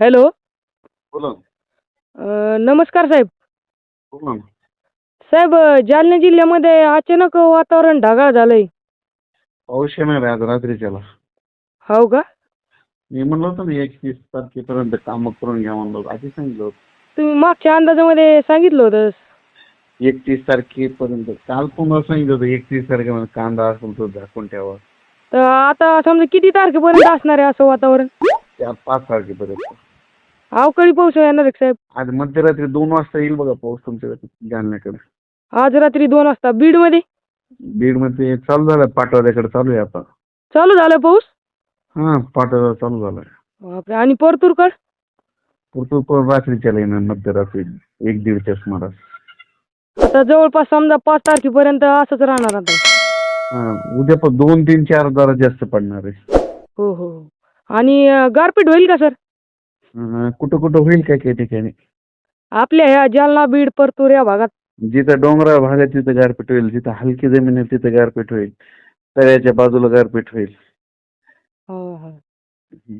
Hello. बोला. ना. अ, नमस्कार साहेब. बोला ना. साहेब अ, जालना जिल्ह्यामध्ये अचानक वातावरण ढगाळ झालंय. पाऊस येणार आहे आज रात्रीच्याला. हो का? मी म्हणलं होतं ना एकतीस तारखेपर्यंत कामं करून घ्या म्हणलं होतं. आधी सांगितलं होतं. तुम्ही मागच्या अंदाजामध्ये सांगितलं होतं. एकतीस तारखेपर्यंत. काल पुन्हा सांगितलं होतं एकतीस तारखेपर्यंत कांदा असेल तो दाखवून ठेवा. तर आता समजा किती तारखेपर्यंत असणार आहे असं वातावरण? त्या पाच तारखेपर्यंत. अवकाळी पाऊस येणार आहे का साहेब? आज मध्यरात्री दोन वाजता येईल बघा पाऊस तुमच्याकडे जालन्याकडे. आज रात्री दोन वाजता. बीडमध्ये बीडमध्ये चालू झालं पाटोऱ्याकडे चालू आहे आता. चालू झाला पाऊस? हां पाटोरा चालू झालाय बापरे आणि परतूरकड पुरतो पण रात्रीच्याला येणार मध्यरात्री एक दीडच्या सुमारास. आता जवळपास समजा पाच तारखेपर्यंत असंच राहणार आता. हां उद्या पण दोन तीन चार जरा जास्त पडणार आहे. हो हो हो. आणि अ, गारपीट होईल का सर? अं, कुठं कुठं होईल काय काही ठिकाणी? आपल्या ह्या जालना बीड परतूर या भागात. जिथं डोंगराळ भाग आहे तिथं गारपीट होईल जिथं हलकी जमीन आहे तिथं गारपीट होईल तळ्याच्या बाजूला गारपीट होईल. हो हो. हम्म.